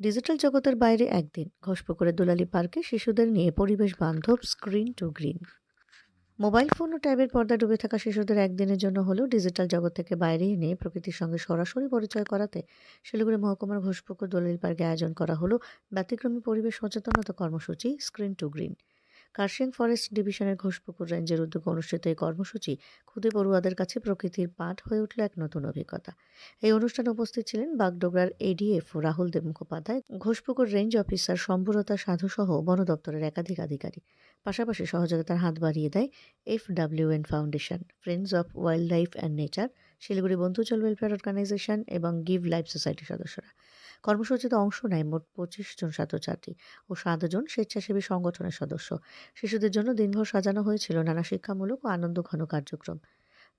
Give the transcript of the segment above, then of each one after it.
Digital জগতের বাইরে একদিন ঘসপুকুরের দুলালি পার্কে শিশুদের নিয়ে পরিবেশ বান্ধব screen to green. Mobile phone ও ট্যাবের পর্দা ডুবে থাকা শিশুদের একদিনের জন্য হলেও ডিজিটাল জগৎ থেকে বাইরে এনে প্রকৃতির সঙ্গে সরাসরি পরিচয় করাতে শিলিগুড়ি মহকুমার ঘোষপুকুর দলিল পার্কে আয়োজন করা হলো ব্যতিক্রমী পরিবেশ সচেতনতা কর্মসূচি screen to green. Kurseong forest ডিভিশনের ঘোষপুকুর রেঞ্জের উদ্যোগে অনুষ্ঠিত এই কর্মসূচি খুদে পড়ুয়াদের কাছে প্রকৃতির পাঠ হয়ে উঠল এক নতুন অভিজ্ঞতা। এই অনুষ্ঠানে উপস্থিত ছিলেন বাগডোগরার ADF Rahul Dev Mukhopadhyay Ghoshpukur range officer সম্ভুরতা Sadhu সহ বন দপ্তরের একাধিক আধিকারিক। পাশাপাশি সহযোগিতার হাত বাড়িয়ে দেয় F WN foundation friends of wild life and nature Siliguri বন্ধুচল welfare organisation এবং গিভ লাইফ সোসাইটির সদস্যরা। কর্মসূচিতে অংশ নেয় মোট পঁচিশ জন ছাত্রছাত্রী ও সাতজন স্বেচ্ছাসেবী সংগঠনের সদস্য। শিশুদের জন্য দিনভর সাজানো হয়েছিল নানা শিক্ষামূলক ও আনন্দঘন কার্যক্রম।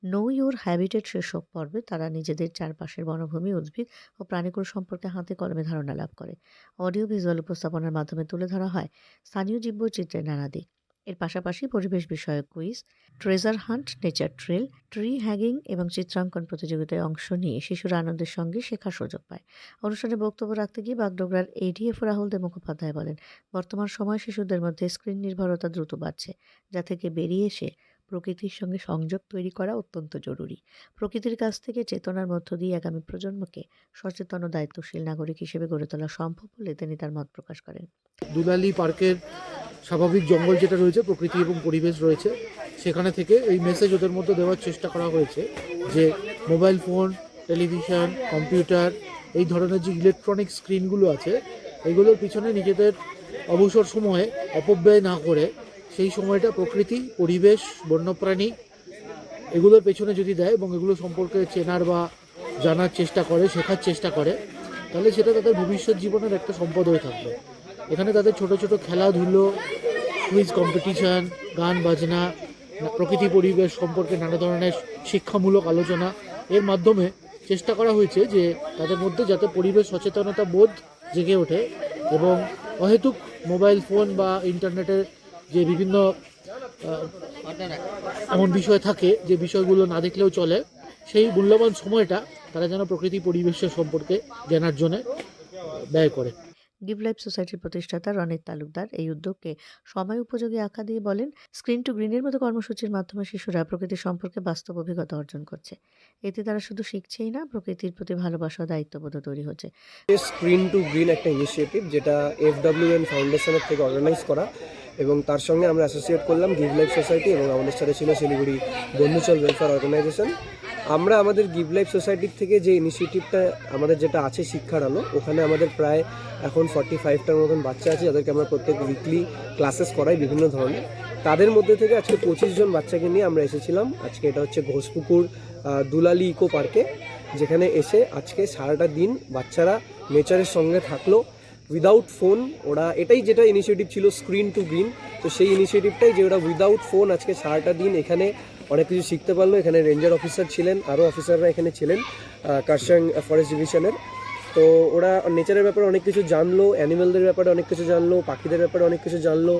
নো ইউর হ্যাবিটেট শীর্ষক পর্বে তারা নিজেদের চারপাশের বনভূমি, উদ্ভিদ ও প্রাণীকুল সম্পর্কে হাতে কলমে ধারণা লাভ করে। অডিও ভিজুয়াল উপস্থাপনার মাধ্যমে তুলে ধরা হয় স্থানীয় জীববৈচিত্র্যের নানা দিক। এর পাশাপাশি পরিবেশ বিষয়ক quiz treasure hunt nature trail tree hugging এবং চিত্রাঙ্কন প্রতিযোগিতায় অংশ নিয়ে শিশুরা আনন্দের সঙ্গে শেখার সুযোগ পায়। অনুষ্ঠানে বক্তব্য রাখতে গিয়ে বাগডোগরার এডিএফ রাহুল দে মুখোপাধ্যায় বলেন, বর্তমান সময় শিশুদের মধ্যে স্ক্রিন নির্ভরতা দ্রুত বাড়ছে, যা থেকে বেরিয়ে এসে প্রকৃতির সঙ্গে সংযোগ তৈরি করা অত্যন্ত জরুরি। প্রকৃতির কাছ থেকে চেতনার মধ্য দিয়ে আগামী প্রজন্মকে সচেতন ও দায়িত্বশীল নাগরিক হিসেবে গড়ে তোলা সম্ভব বলে তিনি তার মত প্রকাশ করেন। দুলালি পার্কের স্বাভাবিক জঙ্গল যেটা রয়েছে, প্রকৃতি এবং পরিবেশ রয়েছে, সেখানে থেকে এই মেসেজ ওদের মধ্যে দেওয়ার চেষ্টা করা হয়েছে যে মোবাইল ফোন টেলিভিশন কম্পিউটার এই ধরনের যে ইলেকট্রনিক স্ক্রিনগুলো আছে, এগুলোর পিছনে নিজেদের অবসর সময়ে অপব্যয় না করে সেই সময়টা প্রকৃতি, পরিবেশ, বন্যপ্রাণী এগুলোর পেছনে যদি দেয় এবং এগুলো সম্পর্কে চেনার বা জানার চেষ্টা করে, শেখার চেষ্টা করে, তাহলে সেটা তাদের ভবিষ্যৎ জীবনের একটা সম্পদ হয়ে থাকবে। এখানে তাদের ছোট ছোট খেলাধুলো, কুইজ কম্পিটিশান, গান, বাজনা, প্রকৃতি, পরিবেশ সম্পর্কে নানা ধরনের শিক্ষামূলক আলোচনা এর মাধ্যমে চেষ্টা করা হয়েছে যে তাদের মধ্যে যাতে পরিবেশ সচেতনতা বোধ জেগে ওঠে এবং অহেতুক মোবাইল ফোন বা ইন্টারনেটের যে বিভিন্ন এমন বিষয় থাকে যে বিষয়গুলো না দেখলেও চলে সেই মূল্যবান সময়টা তারা যেন প্রকৃতি পরিবেশের সম্পর্কে জানার জন্য ব্যয় করে। গিভ লাইফ সোসাইটির প্রতিষ্ঠাতা রনিত তালুকদার এই উদ্যোগকে সময় উপযোগী আখ্যা দিয়ে বলেন স্ক্রিন টু গ্রিনের মতো কর্মসূচির মাধ্যমে শিশুরা প্রকৃতি সম্পর্কে বাস্তব অভিজ্ঞতা অর্জন করছে। এতে তারা শুধু শিখছেই না প্রকৃতির প্রতি ভালোবাসা দায়িত্ববোধ তৈরি হচ্ছে। স্ক্রিন টু গ্রিন একটা ইনিশিয়েটিভ যেটা এফ ডাব্লিউএন ফাউন্ডেশনের থেকে অর্গানাইজ করা। এবং তার সঙ্গে আমরা অ্যাসোসিয়েট করলাম গিভ লাইফ সোসাইটি এবং আমাদের সাথে ছিল শিলিগুড়ি বন্ধুচল ওয়েলফেয়ার অর্গানাইজেশন আমরা আমাদের গিভ লাইফ সোসাইটির থেকে যে ইনিশিয়েটিভটা আমাদের যেটা আছে শিক্ষার আলো, ওখানে আমাদের প্রায় এখন ফর্টি ফাইভটার মতন বাচ্চা আছে, যাদেরকে আমরা প্রত্যেক উইকলি ক্লাসেস করাই বিভিন্ন ধরনের। তাদের মধ্যে থেকে আজকে পঁচিশ জন বাচ্চাকে নিয়ে আমরা এসেছিলাম। আজকে এটা হচ্ছে ঘোষপুকুর দুলালি ইকো পার্কে যেখানে এসে আজকে সারাটা দিন বাচ্চারা নেচারের সঙ্গে থাকল। উইদাউট ফোন ওরা এটাই যেটা ইনিশিয়েটিভ ছিল স্ক্রিন টু গ্রিন তো সেই ইনিশিয়েটিভটাই যে ওরা উইদাউট ফোন আজকে সারাটা দিন এখানে অনেক কিছু শিখতে পারল। এখানে রেঞ্জার অফিসার ছিলেন, আরও অফিসাররা এখানে ছিলেন কার্শাং ফরেস্ট ডিভিশনের তো ওরা নেচারের ব্যাপারে অনেক কিছু জানলো অ্যানিমেলদের ব্যাপারে অনেক কিছু জানলো, পাখিদের ব্যাপারে অনেক কিছু জানলো।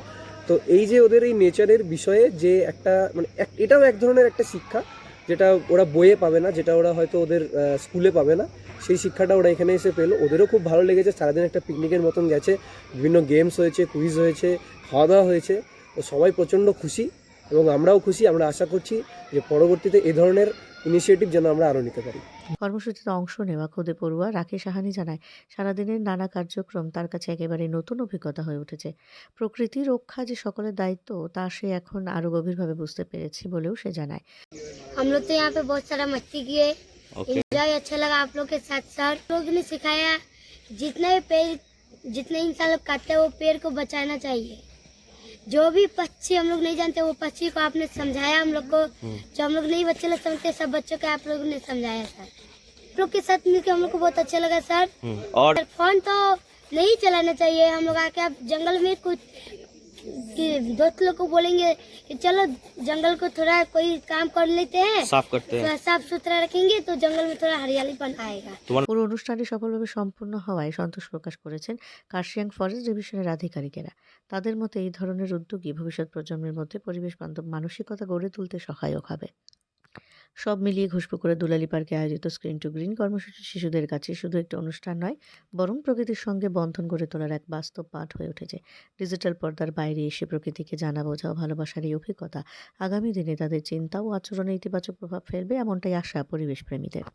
তো এই যে ওদের এই নেচারের বিষয়ে যে একটা মানে এটাও এক ধরনের একটা শিক্ষা, যেটা ওরা বইয়ে পাবে না, যেটা ওরা হয়তো ওদের স্কুলে পাবে না। সেই শিক্ষাটা ওরা এখানে এসে পেলো ওদেরও খুব ভালো লেগেছে সারাদিন একটা পিকনিকের মতন গেছে বিভিন্ন গেমস হয়েছে কুইজ হয়েছে খাওয়া দাওয়া হয়েছে তো সবাই প্রচণ্ড খুশি এবং আমরাও খুশি আমরা আশা করছি যে পরবর্তীতে এ ধরনের ইনিশিয়েটিভ যেন আমরা আরও নিতে পারি কর্মসূচিতে অংশ নেওয়া খুদে পড়ুয়া রাখি সাহানি জানায় সারাদিনের নানা কার্যক্রম তার কাছে একেবারে নতুন অভিজ্ঞতা হয়ে উঠেছে প্রকৃতি রক্ষা যে সকলের দায়িত্ব তা সে এখন আরও গভীরভাবে বুঝতে পেরেছে বলেও সে জানায় हम लोग तो यहाँ पे बहुत सारा मस्ती किए एंजॉय अच्छा लगा आप लोग के साथ साथ। लोग ने सिखाया जितने भी पेड़ जितने इंसान लोग काटते हैं वो पेड़ को बचाना चाहिए। जो भी पक्षी हम लोग नहीं जानते वो पक्षी को आपने समझाया हम लोग को। जो हम लोग नहीं बच्चे लोग समझते सब बच्चों को आप लोगों ने समझाया सर। आप लोग के साथ मिलकर हम लोग को बहुत अच्छा लगा सर। और सर, फ़ोन तो नहीं चलाना चाहिए। हम लोग आके आप जंगल में कुछ कि दोस्त लोग को बोलेंगे कि चलो जंगल को थोड़ा कोई काम कर लेते हैं साफ करते हैं थोड़ा साफ सुथरा रखेंगे तो जंगल में थोड़ा हरियालीपन आएगा পুরো অনুষ্ঠানটি সফলভাবে সম্পূর্ণ হওয়ায় সন্তোষ প্রকাশ করেছেন কার্শিয়াং ফরেস্ট ডিভিশনের আধিকারিকেরা তাদের মতে এই ধরনের উদ্যোগই ভবিষ্যৎ প্রজন্মের মধ্যে পরিবেশ বান্ধব মানসিকতা গড়ে তুলতে সহায়ক হবে সব মিলিয়ে ঘোষপুকুরে দুলালি পার্কে আয়োজিত স্ক্রিন টু গ্রিন কর্মসূচি শিশুদের কাছে শুধু একটি অনুষ্ঠান নয়, বরং প্রকৃতির সঙ্গে বন্ধন গড়ে তোলার এক বাস্তব পাঠ হয়ে উঠেছে। ডিজিটাল পর্দার বাইরে এসে প্রকৃতিকে জানা বোঝা ও ভালোবাসার এই অভিজ্ঞতা। আগামী দিনে তাদের চিন্তা ও আচরণে ইতিবাচক প্রভাব ফেলবে এমনটাই আশা পরিবেশ প্রেমীদের